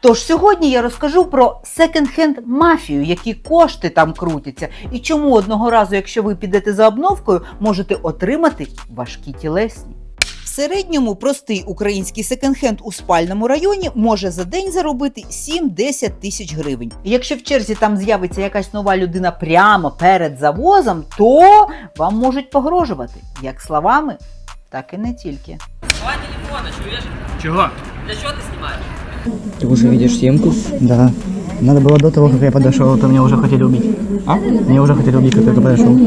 Тож сьогодні я розкажу про секонд-хенд мафію, які кошти там крутяться, і чому одного разу, якщо ви підете за обновкою, можете отримати важкі тілесні. В середньому простий український секонд-хенд у спальному районі може за день заробити 7-10 тисяч гривень. Якщо в черзі там з'явиться якась нова людина прямо перед завозом, то вам можуть погрожувати як словами, так і не тільки. Давай телефона, чуєш? Чего? Для чого ти знімаєш? Ты уже видишь съемку? Да. Надо было до того, как я подошел, то меня уже хотели убить. А? Меня уже хотели убить, как я подошел.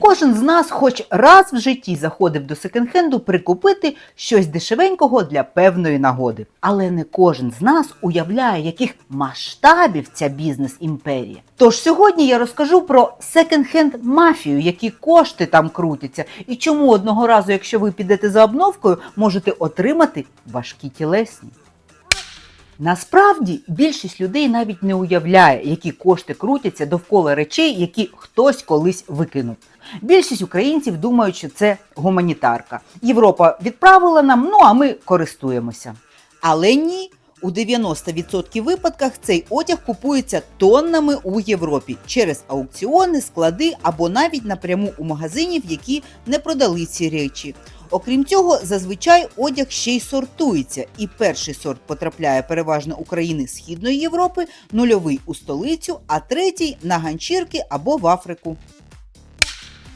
Кожен з нас хоч раз в житті заходив до секонд-хенду прикупити щось дешевенького для певної нагоди. Але не кожен з нас уявляє, яких масштабів ця бізнес-імперія. Тож сьогодні я розкажу про секонд-хенд мафію, які кошти там крутяться, і чому одного разу, якщо ви підете за обновкою, можете отримати важкі тілесні. Насправді більшість людей навіть не уявляє, які кошти крутяться довкола речей, які хтось колись викинув. Більшість українців думають, що це гуманітарка. Європа відправила нам, ну а ми користуємося. Але ні. У 90% випадках цей одяг купується тоннами у Європі через аукціони, склади або навіть напряму у магазинів, які не продали ці речі. Окрім цього, зазвичай одяг ще й сортується, і перший сорт потрапляє переважно у країни Східної Європи, нульовий у столицю, а третій на ганчірки або в Африку.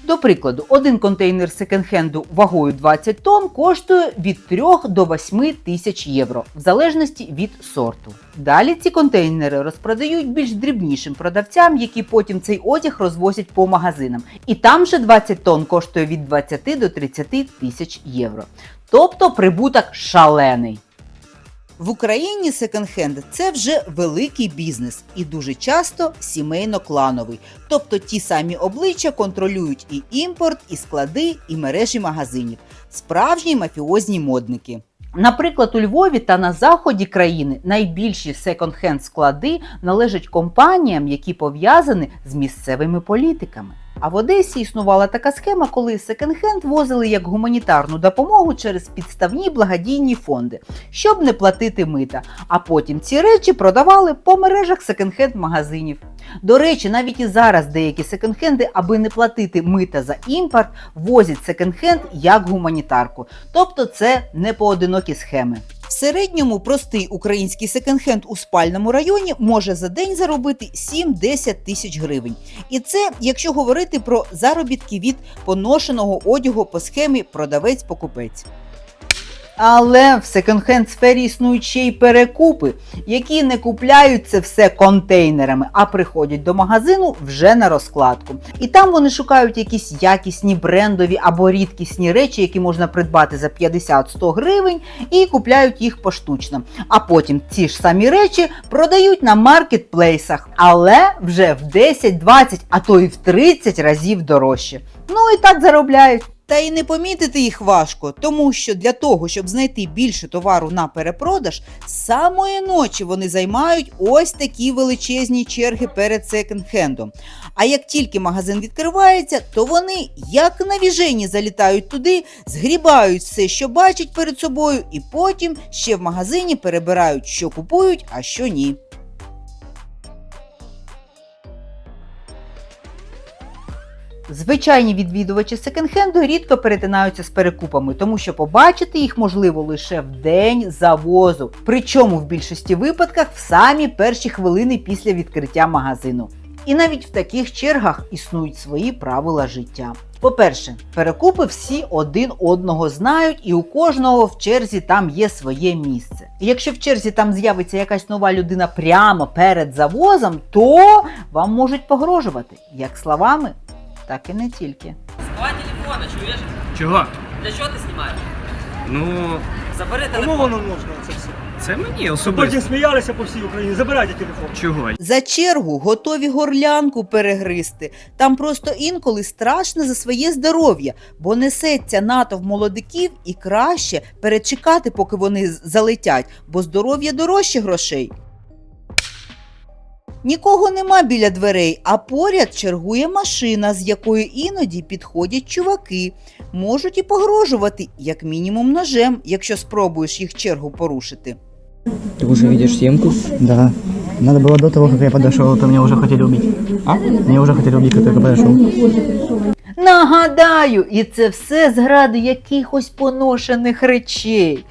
До прикладу, один контейнер секонд-хенду вагою 20 тонн коштує від 3 до 8 тисяч євро, в залежності від сорту. Далі ці контейнери розпродають більш дрібнішим продавцям, які потім цей одяг розвозять по магазинам. І там же 20 тонн коштує від 20 до 30 тисяч євро. Тобто прибуток шалений. В Україні секонд-хенд – це вже великий бізнес і дуже часто сімейно-клановий. Тобто ті самі обличчя контролюють і імпорт, і склади, і мережі магазинів. Справжні мафіозні модники. Наприклад, у Львові та на заході країни найбільші секонд-хенд склади належать компаніям, які пов'язані з місцевими політиками. А в Одесі існувала така схема, коли секонд-хенд возили як гуманітарну допомогу через підставні благодійні фонди, щоб не платити мита. А потім ці речі продавали по мережах секонд-хенд магазинів. До речі, навіть і зараз деякі секонд-хенди, аби не платити мита за імпорт, возять секонд-хенд як гуманітарку. Тобто це не поодинокі схеми. В середньому простий український секонд-хенд у спальному районі може за день заробити 7-10 тисяч гривень. І це якщо говорити про заробітки від поношеного одягу по схемі продавець-покупець. Але в секонд-хенд сфері існують ще й перекупи, які не купляють це все контейнерами, а приходять до магазину вже на розкладку. І там вони шукають якісь якісні брендові або рідкісні речі, які можна придбати за 50-100 гривень, і купляють їх поштучно. А потім ці ж самі речі продають на маркетплейсах, але вже в 10, 20, а то і в 30 разів дорожче. Ну і так заробляють. Та й не помітити їх важко, тому що для того, щоб знайти більше товару на перепродаж, самої ночі вони займають ось такі величезні черги перед секонд-хендом. А як тільки магазин відкривається, то вони, як навіжені, залітають туди, згрібають все, що бачать перед собою, і потім ще в магазині перебирають, що купують, а що ні. Звичайні відвідувачі секонд-хенду рідко перетинаються з перекупами, тому що побачити їх можливо лише в день завозу. Причому в більшості випадках в самі перші хвилини після відкриття магазину. І навіть в таких чергах існують свої правила життя. По-перше, перекупи всі один одного знають, і у кожного в черзі там є своє місце. І якщо в черзі там з'явиться якась нова людина прямо перед завозом, то вам можуть погрожувати як словами, так і не тільки. Давай телефона, чуєш? Чого? Для чого ти знімаєш? Ну, Забери Кому телефон. воно нужно це все? це мені Потім сміялися по всій Україні. Забирайте телефон. Чого? За чергу готові горлянку перегризти. Там просто інколи страшно за своє здоров'я, бо несеться натовп молодиків і краще перечекати, поки вони залетять, бо здоров'я дорожче грошей. Нікого нема біля дверей, а поряд чергує машина, з якою іноді підходять чуваки. Можуть і погрожувати, як мінімум ножем, якщо спробуєш їх чергу порушити. Ты уже видишь съемку? Да. Надо было до того, как я подошел, то меня уже хотели убить. А? Меня уже хотели убить, как только подошел. Нагадаю, і це все зради якихось поношених речей.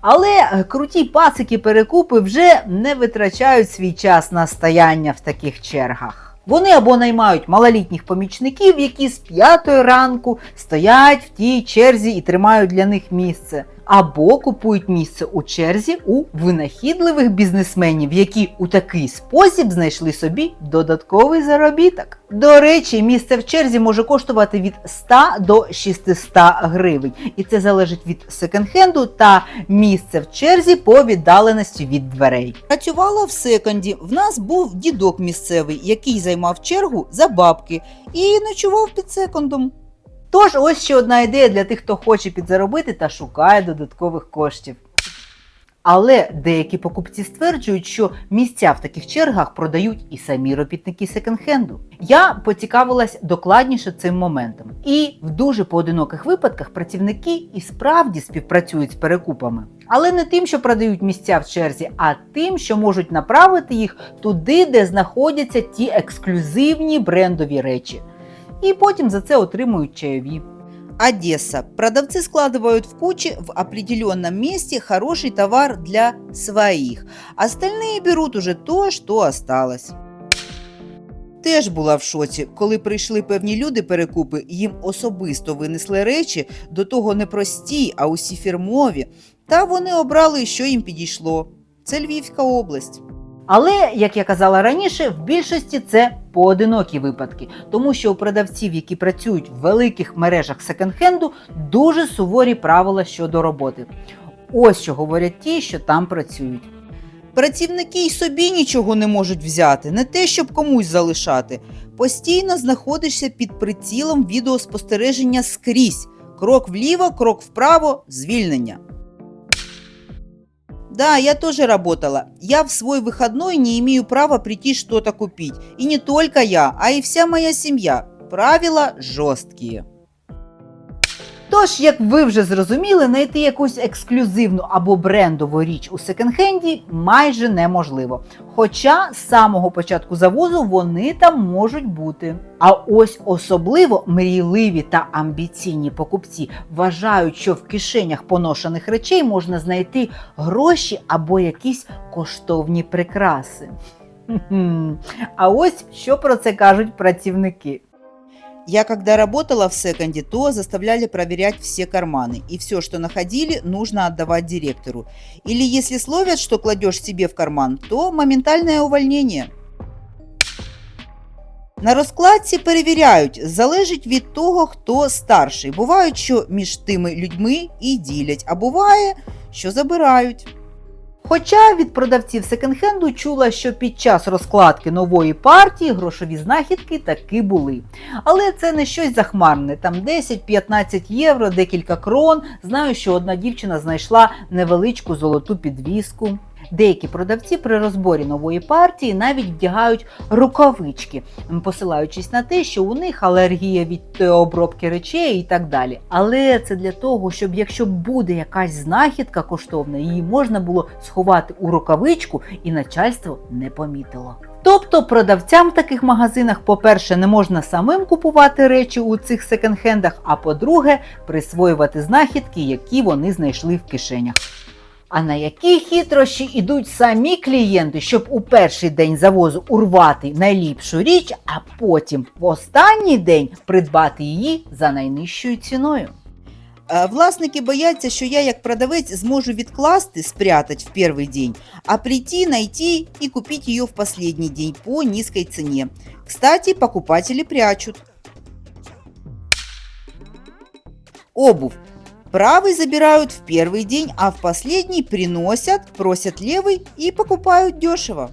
Але круті пасики перекупи вже не витрачають свій час на стояння в таких чергах. Вони або наймають малолітніх помічників, які з п'ятої ранку стоять в тій черзі і тримають для них місце, або купують місце у черзі у винахідливих бізнесменів, які у такий спосіб знайшли собі додатковий заробіток. До речі, місце в черзі може коштувати від 100 до 600 гривень, і це залежить від секонд-хенду та місце в черзі по віддаленості від дверей. Працювала в секонді. В нас був дідок місцевий, який займав чергу за бабки і ночував під секондом. Тож ось ще одна ідея для тих, хто хоче підзаробити та шукає додаткових коштів. Але деякі покупці стверджують, що місця в таких чергах продають і самі робітники секонд-хенду. Я поцікавилась докладніше цим моментом. І в дуже поодиноких випадках працівники і справді співпрацюють з перекупами. Але не тим, що продають місця в черзі, а тим, що можуть направити їх туди, де знаходяться ті ексклюзивні брендові речі І потім за це отримують чайові. Одесса. Продавцы складывают в кучи в определенном месте хороший товар для своих. Остальные берут уже то, що осталось. Теж була в шоці, коли прийшли певні люди перекупи, їм особисто винесли речі, до того не прості, а усі фірмові. Та вони обрали, що їм підійшло. Це Львівська область. Але, як я казала раніше, в більшості це поодинокі випадки, тому що у продавців, які працюють в великих мережах секонд-хенду, дуже суворі правила щодо роботи. Ось що говорять ті, що там працюють. Працівники й собі нічого не можуть взяти, не те, щоб комусь залишати. Постійно знаходишся під прицілом відеоспостереження скрізь. Крок вліво, крок вправо, звільнення. Да, я тоже работала. Я в свой выходной не имею права прийти что-то купить. И не только я, а и вся моя семья. Правила жорсткі. Тож, як ви вже зрозуміли, знайти якусь ексклюзивну або брендову річ у секонд-хенді майже неможливо. Хоча з самого початку завозу вони там можуть бути. А ось особливо мрійливі та амбіційні покупці вважають, що в кишенях поношених речей можна знайти гроші або якісь коштовні прикраси. А ось що про це кажуть працівники. Я когда работала в секонде, то заставляли проверять все карманы, и все, что находили, нужно отдавать директору. Или если словят, что кладешь себе в карман, то моментальное увольнение. На розкладці перевіряють, залежить від того, хто старший. Бувають, що між тими людьми і ділять, а буває, що забирають. Хоча від продавців секонд-хенду чула, що під час розкладки нової партії грошові знахідки таки були. Але це не щось захмарне, там 10-15 євро, декілька крон. Знаю, що одна дівчина знайшла невеличку золоту підвіску. Деякі продавці при розборі нової партії навіть вдягають рукавички, посилаючись на те, що у них алергія від е, обробки речей і так далі. Але це для того, щоб якщо буде якась знахідка коштовна, її можна було сховати у рукавичку і начальство не помітило. Тобто продавцям в таких магазинах, по-перше, не можна самим купувати речі у цих секонд-хендах, а по-друге, присвоювати знахідки, які вони знайшли в кишенях. А на які хитрощі йдуть самі клієнти, щоб у перший день завозу урвати найліпшу річ, а потім в останній день придбати її за найнижчою ціною. Власники бояться, що я як продавець зможу відкласти, спрятать в перший день, а прийти, найти і купити її в последний день по низькій ціні. Кстати, покупатели прячут. Обувь. Правый забирают в первый день, а в последний приносят, просят левый і покупають дешево.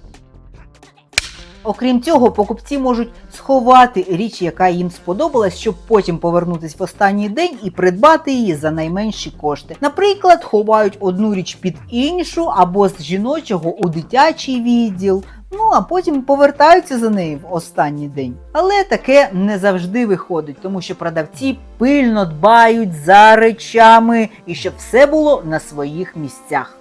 Окрім цього, покупці можуть сховати річ, яка їм сподобалась, щоб потім повернутися в останній день і придбати її за найменші кошти. Наприклад, ховають одну річ під іншу або з жіночого у дитячий відділ. Ну а потім повертаються за нею в останній день. Але таке не завжди виходить, тому що продавці пильно дбають за речами і щоб все було на своїх місцях.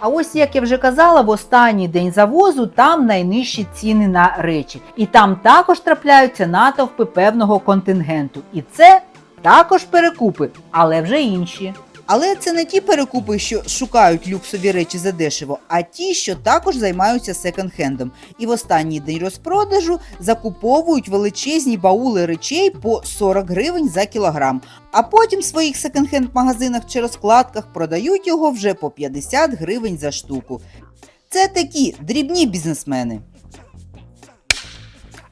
А ось як я вже казала, в останній день завозу там найнижчі ціни на речі, і там також трапляються натовпи певного контингенту. І це також перекупи, але вже інші. Але це не ті перекупи, що шукають люксові речі задешево, а ті, що також займаються секонд-хендом. І в останній день розпродажу закуповують величезні баули речей по 40 гривень за кілограм, а потім в своїх секонд-хенд магазинах чи розкладках продають його вже по 50 гривень за штуку. Це такі дрібні бізнесмени.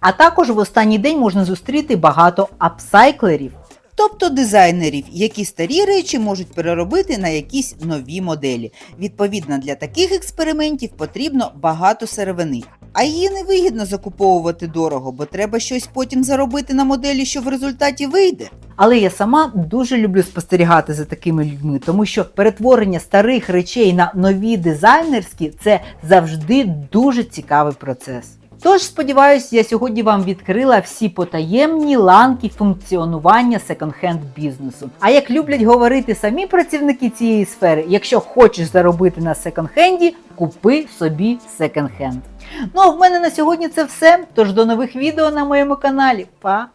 А також в останній день можна зустріти багато апсайклерів, тобто дизайнерів, які старі речі можуть переробити на якісь нові моделі. Відповідно, для таких експериментів потрібно багато сировини. А її невигідно закуповувати дорого, бо треба щось потім заробити на моделі, що в результаті вийде. Але я сама дуже люблю спостерігати за такими людьми, тому що перетворення старих речей на нові дизайнерські це завжди дуже цікавий процес. Тож, сподіваюсь, я сьогодні вам відкрила всі потаємні ланки функціонування секонд-хенд бізнесу. А як люблять говорити самі працівники цієї сфери, якщо хочеш заробити на секонд-хенді, купи собі секонд-хенд. Ну а в мене на сьогодні це все. Тож до нових відео на моєму каналі. Па!